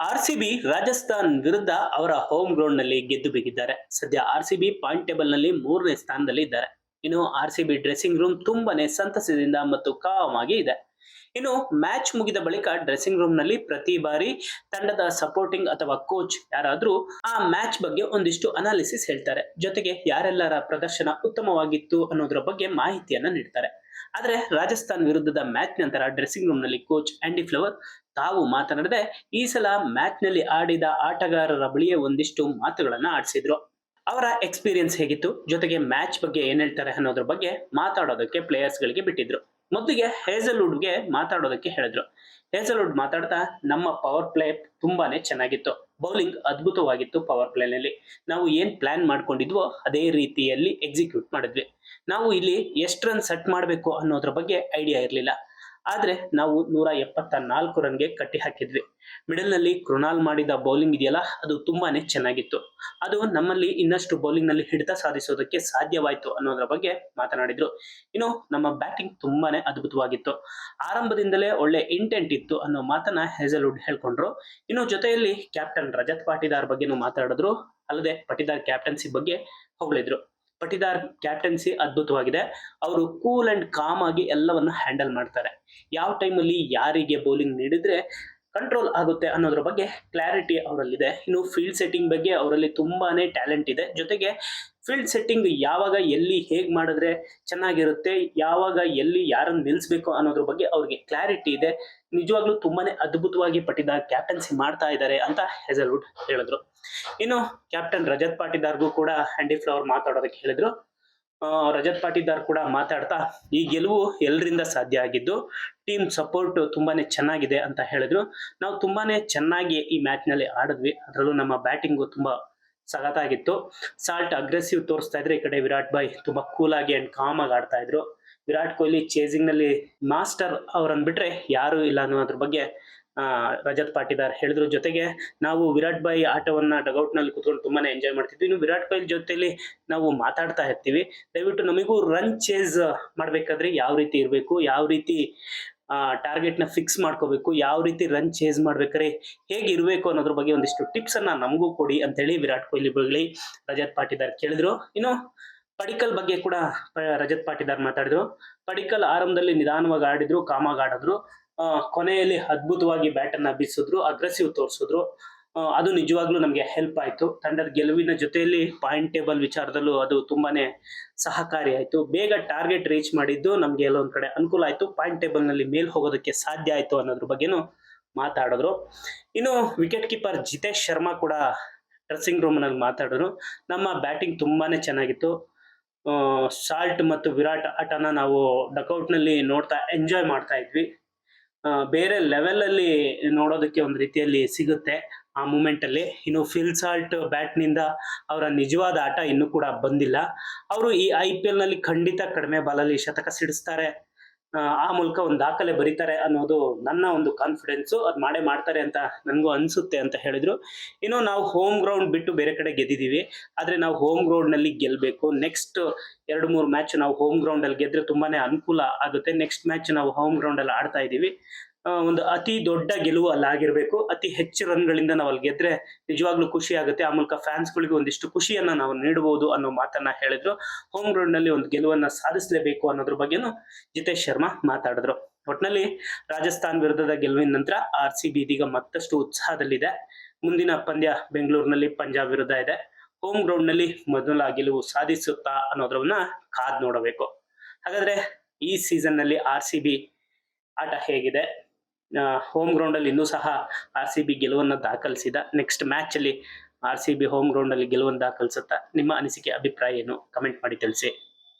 R C B Rajasthan ವಿರುದ್ಧ ಅವರ home ಗ್ರೌಂಡ್ನಲ್ಲಿ ಗೆದ್ದು ಬಿಗಿದ್ದಾರೆ. ಸದ್ಯ ಆರ್ ಸಿ ಬಿ ಪಾಯಿಂಟ್ ಟೇಬಲ್ನಲ್ಲಿ ಮೂರನೇ ಸ್ಥಾನದಲ್ಲಿ ಇದ್ದಾರೆ. ಇನ್ನು R C B dressing room ತುಂಬಾನೇ ಸಂತಸದಿಂದ ಮತ್ತು ಕಾಮ್ ಆಗಿ ಇದೆ. ಇನ್ನು ಮ್ಯಾಚ್ ಮುಗಿದ ಬಳಿಕ ಡ್ರೆಸ್ಸಿಂಗ್ ರೂಮ್ನಲ್ಲಿ ಪ್ರತಿ ಬಾರಿ ತಂಡದ ಸಪೋರ್ಟಿಂಗ್ ಅಥವಾ ಕೋಚ್ ಯಾರಾದ್ರೂ ಆ ಮ್ಯಾಚ್ ಬಗ್ಗೆ ಒಂದಿಷ್ಟು ಅನಾಲಿಸಿಸ್ ಹೇಳ್ತಾರೆ. ಜೊತೆಗೆ ಯಾರೆಲ್ಲರ ಪ್ರದರ್ಶನ ಉತ್ತಮವಾಗಿತ್ತು ಅನ್ನೋದ್ರ ಬಗ್ಗೆ ಮಾಹಿತಿಯನ್ನ ನೀಡ್ತಾರೆ. ಆದ್ರೆ ರಾಜಸ್ಥಾನ್ ವಿರುದ್ಧದ ಮ್ಯಾಚ್ ನಂತರ ಡ್ರೆಸ್ಸಿಂಗ್ ರೂಮ್ನಲ್ಲಿ ಕೋಚ್ ಆಂಡಿ ಫ್ಲವರ್ ತಾವು ಮಾತನಾಡದೆ ಈ ಸಲ ಮ್ಯಾಚ್ನಲ್ಲಿ ಆಡಿದ ಆಟಗಾರರ ಬಳಿಯೇ ಒಂದಿಷ್ಟು ಮಾತುಗಳನ್ನ ಆಡಿಸಿದ್ರು. ಅವರ ಎಕ್ಸ್ಪೀರಿಯನ್ಸ್ ಹೇಗಿತ್ತು? ಜೊತೆಗೆ ಮ್ಯಾಚ್ ಬಗ್ಗೆ ಏನ್ ಹೇಳ್ತಾರೆ ಅನ್ನೋದ್ರ ಬಗ್ಗೆ ಮಾತಾಡೋದಕ್ಕೆ ಪ್ಲೇಯರ್ಸ್ ಗಳಿಗೆ ಬಿಟ್ಟಿದ್ರು. ಮೊದಲಿಗೆ ಹೇಸಲ್ವುಡ್ಗೆ ಮಾತಾಡೋದಕ್ಕೆ ಹೇಳಿದ್ರು. ಹೇಸಲ್ವುಡ್ ಮಾತಾಡ್ತಾ, ನಮ್ಮ ಪವರ್ ಪ್ಲೇ ತುಂಬಾನೇ ಚೆನ್ನಾಗಿತ್ತು. ಬೌಲಿಂಗ್ ಅದ್ಭುತವಾಗಿತ್ತು ಪವರ್ ಪ್ಲೇನಲ್ಲಿ ನಾವು ಏನ್ ಪ್ಲಾನ್ ಮಾಡ್ಕೊಂಡಿದ್ವೋ ಅದೇ ರೀತಿಯಲ್ಲಿ ಎಕ್ಸಿಕ್ಯೂಟ್ ಮಾಡಿದ್ವಿ. ನಾವು ಇಲ್ಲಿ ಎಷ್ಟು ರನ್ ಸೆಟ್ ಮಾಡಬೇಕು ಅನ್ನೋದ್ರ ಬಗ್ಗೆ ಐಡಿಯಾ ಇರಲಿಲ್ಲ. ಆದ್ರೆ ನಾವು ನೂರ ಎಪ್ಪತ್ತ ನಾಲ್ಕು ರನ್ಗೆ ಕಟ್ಟಿ ಹಾಕಿದ್ವಿ. ಮಿಡಲ್ನಲ್ಲಿ ಕೃಣಾಲ್ ಮಾಡಿದ ಬೌಲಿಂಗ್ ಇದೆಯಲ್ಲ, ಅದು ತುಂಬಾನೇ ಚೆನ್ನಾಗಿತ್ತು. ಅದು ನಮ್ಮಲ್ಲಿ ಇನ್ನಷ್ಟು ಬೌಲಿಂಗ್ನಲ್ಲಿ ಹಿಡಿತ ಸಾಧಿಸೋದಕ್ಕೆ ಸಾಧ್ಯವಾಯಿತು ಅನ್ನೋದ್ರ ಬಗ್ಗೆ ಮಾತನಾಡಿದ್ರು. ಇನ್ನು ನಮ್ಮ ಬ್ಯಾಟಿಂಗ್ ತುಂಬಾನೇ ಅದ್ಭುತವಾಗಿತ್ತು. ಆರಂಭದಿಂದಲೇ ಒಳ್ಳೆ ಇಂಟೆಂಟ್ ಇತ್ತು ಅನ್ನೋ ಮಾತನ್ನ ಹೆಜಲ್ವುಡ್ ಹೇಳ್ಕೊಂಡ್ರು. ಇನ್ನು ಜೊತೆಯಲ್ಲಿ ಕ್ಯಾಪ್ಟನ್ ರಜತ್ ಪಾಟಿದಾರ್ ಬಗ್ಗೆನೂ ಮಾತಾಡಿದ್ರು. ಅಲ್ಲದೆ ಪಟಿದಾರ್ ಕ್ಯಾಪ್ಟನ್ಸಿ ಬಗ್ಗೆ ಹೊಗಳಿದ್ರು. ಪಟಿದಾರ್ ಕ್ಯಾಪ್ಟನ್ಸಿ ಅದ್ಭುತವಾಗಿದೆ. ಅವರು ಕೂಲ್ ಅಂಡ್ ಕಾಮ್ ಆಗಿ ಎಲ್ಲವನ್ನು ಹ್ಯಾಂಡಲ್ ಮಾಡ್ತಾರೆ. ಯಾವ ಟೈಮಲ್ಲಿ ಯಾರಿಗೆ ಬೌಲಿಂಗ್ ನೀಡಿದ್ರೆ ಕಂಟ್ರೋಲ್ ಆಗುತ್ತೆ ಅನ್ನೋದ್ರ ಬಗ್ಗೆ ಕ್ಲಾರಿಟಿ ಅವರಲ್ಲಿದೆ. ಇನ್ನು ಫೀಲ್ಡ್ ಸೆಟ್ಟಿಂಗ್ ಬಗ್ಗೆ ಅವರಲ್ಲಿ ತುಂಬಾನೇ ಟ್ಯಾಲೆಂಟ್ ಇದೆ. ಜೊತೆಗೆ ಫೀಲ್ಡ್ ಸೆಟ್ಟಿಂಗ್ ಯಾವಾಗ ಎಲ್ಲಿ ಹೇಗೆ ಮಾಡಿದ್ರೆ ಚೆನ್ನಾಗಿರುತ್ತೆ, ಯಾವಾಗ ಎಲ್ಲಿ ಯಾರನ್ನು ನಿಲ್ಲಿಸ್ಬೇಕು ಅನ್ನೋದ್ರ ಬಗ್ಗೆ ಅವ್ರಿಗೆ ಕ್ಲಾರಿಟಿ ಇದೆ. ನಿಜವಾಗ್ಲೂ ತುಂಬಾನೇ ಅದ್ಭುತವಾಗಿ ಪಟ್ಟಿದ ಕ್ಯಾಪ್ಟನ್ಸಿ ಮಾಡ್ತಾ ಇದ್ದಾರೆ ಅಂತ ಹೆಸಲ್ವುಡ್ ಹೇಳಿದ್ರು. ಇನ್ನು ಕ್ಯಾಪ್ಟನ್ ರಜತ್ ಪಾಟಿದಾರ್ಗೂ ಕೂಡ ಹ್ಯಾಂಡಿ ಫ್ಲವರ್ ಮಾತಾಡೋದಕ್ಕೆ ಹೇಳಿದ್ರು. ರಜತ್ ಪಾಟಿದಾರ್ ಕೂಡ ಮಾತಾಡ್ತಾ, ಈ ಗೆಲುವು ಎಲ್ಲರಿಂದ ಸಾಧ್ಯ ಆಗಿದ್ದು ಟೀಮ್ ಸಪೋರ್ಟ್ ತುಂಬಾನೇ ಚೆನ್ನಾಗಿದೆ ಅಂತ ಹೇಳಿದ್ರು. ನಾವು ತುಂಬಾನೇ ಚೆನ್ನಾಗಿ ಈ ಮ್ಯಾಚ್ನಲ್ಲಿ ಆಡಿದ್ವಿ. ಅದರಲ್ಲೂ ನಮ್ಮ ಬ್ಯಾಟಿಂಗು ತುಂಬಾ ಸಗತ್ತಾಗಿತ್ತು ಸಾಲ್ಟ್ ಅಗ್ರೆಸಿವ್ ತೋರಿಸ್ತಾ ಇದ್ರೆ ಈ ಕಡೆ ವಿರಾಟ್ ಬಾಯ್ ತುಂಬಾ ಕೂಲ್ ಆಗಿ ಅಂಡ್ ಕಾಮ್ ಆಗಿ ಆಡ್ತಾ ಇದ್ರು. ವಿರಾಟ್ ಕೊಹ್ಲಿ ಚೇಸಿಂಗ್ನಲ್ಲಿ ಮಾಸ್ಟರ್ ಅವರನ್ನು ಬಿಟ್ರೆ ಯಾರು ಇಲ್ಲ ಅನ್ನೋದ್ರ ಬಗ್ಗೆ ರಜತ್ ಪಾಟಿದಾರ್ ಹೇಳಿದ್ರು. ಜೊತೆಗೆ ನಾವು ವಿರಾಟ್ ಬಾಯಿ ಆಟವನ್ನ ಡಗೌಟ್ನಲ್ಲಿ ಕುತ್ಕೊಂಡು ತುಂಬಾನೇ ಎಂಜಾಯ್ ಮಾಡ್ತಿದ್ವಿ. ಇನ್ನು ವಿರಾಟ್ ಕೊಹ್ಲಿ ಜೊತೆಲಿ ನಾವು ಮಾತಾಡ್ತಾ ಇರ್ತೀವಿ. ದಯವಿಟ್ಟು ನಮಗೂ ರನ್ ಚೇಸ್ ಮಾಡ್ಬೇಕಾದ್ರೆ ಯಾವ ರೀತಿ ಇರಬೇಕು, ಯಾವ ರೀತಿ ಟಾರ್ಗೆಟ್ನ ಫಿಕ್ಸ್ ಮಾಡ್ಕೋಬೇಕು, ಯಾವ ರೀತಿ ರನ್ ಚೇಸ್ ಮಾಡ್ಬೇಕಾದ್ರೆ ಹೇಗೆ ಇರಬೇಕು ಅನ್ನೋದ್ರ ಬಗ್ಗೆ ಒಂದಿಷ್ಟು ಟಿಪ್ಸ್ ಅನ್ನ ನಮಗೂ ಕೊಡಿ ಅಂತ ಹೇಳಿ ವಿರಾಟ್ ಕೊಹ್ಲಿ ಬಳಿ ರಜತ್ ಪಾಟಿದಾರ್ ಕೇಳಿದ್ರು. ಇನ್ನು ಪಡಿಕಲ್ ಬಗ್ಗೆ ಕೂಡ ರಜತ್ ಪಾಟಿದಾರ್ ಮಾತಾಡಿದ್ರು. ಪಡಿಕಲ್ ಆರಂಭದಲ್ಲಿ ನಿಧಾನವಾಗಿ ಆಡಿದ್ರು, ಕಾಮಾಗಿ ಆಡಿದ್ರು. ಕೊನೆಯಲ್ಲಿ ಅದ್ಭುತವಾಗಿ ಬ್ಯಾಟ್ ಅನ್ನ ಬೀಸಿದ್ರು ಅಗ್ರೆಸಿವ್ ತೋರಿಸಿದ್ರು. ಅದು ನಿಜವಾಗ್ಲೂ ನಮಗೆ ಹೆಲ್ಪ್ ಆಯ್ತು. ತಂಡದ ಗೆಲುವಿನ ಜೊತೆಯಲ್ಲಿ ಪಾಯಿಂಟ್ ಟೇಬಲ್ ವಿಚಾರದಲ್ಲೂ ಅದು ತುಂಬಾನೇ ಸಹಕಾರಿ ಆಯ್ತು. ಬೇಗ ಟಾರ್ಗೆಟ್ ರೀಚ್ ಮಾಡಿದ್ದು ನಮ್ಗೆ ಎಲ್ಲೊಂದ್ ಕಡೆ ಅನುಕೂಲ ಆಯ್ತು. ಪಾಯಿಂಟ್ ಟೇಬಲ್ನಲ್ಲಿ ಮೇಲ್ ಹೋಗೋದಕ್ಕೆ ಸಾಧ್ಯ ಆಯ್ತು ಅನ್ನೋದ್ರ ಬಗ್ಗೆನೂ ಮಾತಾಡಿದ್ರು. ಇನ್ನು ವಿಕೆಟ್ ಕೀಪರ್ ಜಿತೇಶ್ ಶರ್ಮಾ ಕೂಡ ಡ್ರೆಸ್ಸಿಂಗ್ ರೂಮ್ನಲ್ಲಿ ಮಾತಾಡಿದ್ರು. ನಮ್ಮ ಬ್ಯಾಟಿಂಗ್ ತುಂಬಾನೇ ಚೆನ್ನಾಗಿತ್ತು. ಸಾಲ್ಟ್ ಮತ್ತು ವಿರಾಟ್ ಆಟನ ನಾವು ಡಕೌಟ್ನಲ್ಲಿ ನೋಡ್ತಾ ಎಂಜಾಯ್ ಮಾಡ್ತಾ ಇದ್ವಿ. ಬೇರೆ ಲೆವೆಲ್ ಅಲ್ಲಿ ನೋಡೋದಕ್ಕೆ ಒಂದು ರೀತಿಯಲ್ಲಿ ಸಿಗುತ್ತೆ ಆ ಮೂಮೆಂಟ್ ಅಲ್ಲಿ. ಇನ್ನು ಫಿಲ್ ಸಾಲ್ಟ್ ಬ್ಯಾಟ್ನಿಂದ ಅವರ ನಿಜವಾದ ಆಟ ಇನ್ನೂ ಕೂಡ ಬಂದಿಲ್ಲ. ಅವರು ಈ ಐ ಪಿ ನಲ್ಲಿ ಖಂಡಿತ ಕಡಿಮೆ ಬಾಲಲ್ಲಿ ಶತಕ ಸಿಡಿಸ್ತಾರೆ. ಆ, ಮೂಲಕ ಒಂದು ದಾಖಲೆ ಬರೀತಾರೆ ಅನ್ನೋದು ನನ್ನ ಒಂದು ಕಾನ್ಫಿಡೆನ್ಸು ಅದು ಮಾಡೇ ಮಾಡ್ತಾರೆ ಅಂತ ನನಗೂ ಅನ್ಸುತ್ತೆ ಅಂತ ಹೇಳಿದರು. ಇನ್ನು ನಾವು ಹೋಮ್ ಗ್ರೌಂಡ್ ಬಿಟ್ಟು ಬೇರೆ ಕಡೆ ಗೆದ್ದಿದ್ದೀವಿ. ಆದ್ರೆ ನಾವು ಹೋಮ್ ಗ್ರೌಂಡ್ನಲ್ಲಿ ಗೆಲ್ಬೇಕು. ನೆಕ್ಸ್ಟ್ ಎರಡು ಮೂರು ಮ್ಯಾಚ್ ನಾವು ಹೋಮ್ ಗ್ರೌಂಡ್ ಅಲ್ಲಿ ತುಂಬಾ ಅನುಕೂಲ ಆಗುತ್ತೆ. ನೆಕ್ಸ್ಟ್ ಮ್ಯಾಚ್ ನಾವು ಹೋಮ್ ಗ್ರೌಂಡ್ ಅಲ್ಲಿ ಆಡ್ತಾ ಇದೀವಿ ಆ, ಒಂದು ಅತಿ ದೊಡ್ಡ ಗೆಲುವು ಅಲ್ಲಿ ಆಗಿರಬೇಕು. ಅತಿ ಹೆಚ್ಚು ರನ್ಗಳಿಂದ ನಾವು ಅಲ್ಲಿ ಗೆದ್ರೆ ನಿಜವಾಗ್ಲೂ ಖುಷಿ ಆಗುತ್ತೆ. ಆ ಮೂಲಕ ಫ್ಯಾನ್ಸ್ಗಳಿಗೆ ಒಂದಿಷ್ಟು ಖುಷಿಯನ್ನ ನಾವು ನೀಡಬಹುದು ಅನ್ನೋ ಮಾತನ್ನ ಹೇಳಿದ್ರು. ಹೋಮ್ ಗ್ರೌಂಡ್ನಲ್ಲಿ ಒಂದು ಗೆಲುವನ್ನ ಸಾಧಿಸಲೇಬೇಕು ಅನ್ನೋದ್ರ ಬಗ್ಗೆನೂ ಜಿತೇಶ್ ಶರ್ಮಾ ಮಾತಾಡಿದ್ರು. ಒಟ್ನಲ್ಲಿ ರಾಜಸ್ಥಾನ್ ವಿರುದ್ಧದ ಗೆಲುವಿನ ನಂತರ ಆರ್ ಸಿ ಬಿ ಇದೀಗ ಮತ್ತಷ್ಟು ಉತ್ಸಾಹದಲ್ಲಿದೆ. ಮುಂದಿನ ಪಂದ್ಯ ಬೆಂಗಳೂರಿನಲ್ಲಿ ಪಂಜಾಬ್ ವಿರುದ್ಧ ಇದೆ. ಹೋಮ್ ಗ್ರೌಂಡ್ನಲ್ಲಿ ಮೊದಲ ಗೆಲುವು ಸಾಧಿಸುತ್ತಾ ಅನ್ನೋದ್ರವನ್ನ ಕಾದ್ ನೋಡಬೇಕು. ಹಾಗಾದ್ರೆ ಈ ಸೀಸನ್ನಲ್ಲಿ ಆರ್ ಸಿ ಬಿ ಆಟ ಹೇಗಿದೆ? ಹೋಮ್ ಗ್ರೌಂಡ್ ಅಲ್ಲಿ ಇನ್ನೂ ಸಹ ಆರ್ ಸಿ ಬಿ ಗೆಲುವನ್ನು ದಾಖಲಿಸಿದ. ನೆಕ್ಸ್ಟ್ ಮ್ಯಾಚ್ ಅಲ್ಲಿ R C B home ground ಅಲ್ಲಿ ಗೆಲುವನ್ನು ದಾಖಲಿಸುತ್ತಾ ನಿಮ್ಮ ಅನಿಸಿಕೆ, ಅಭಿಪ್ರಾಯ ಏನು? ಕಮೆಂಟ್ ಮಾಡಿ ತಿಳಿಸಿ.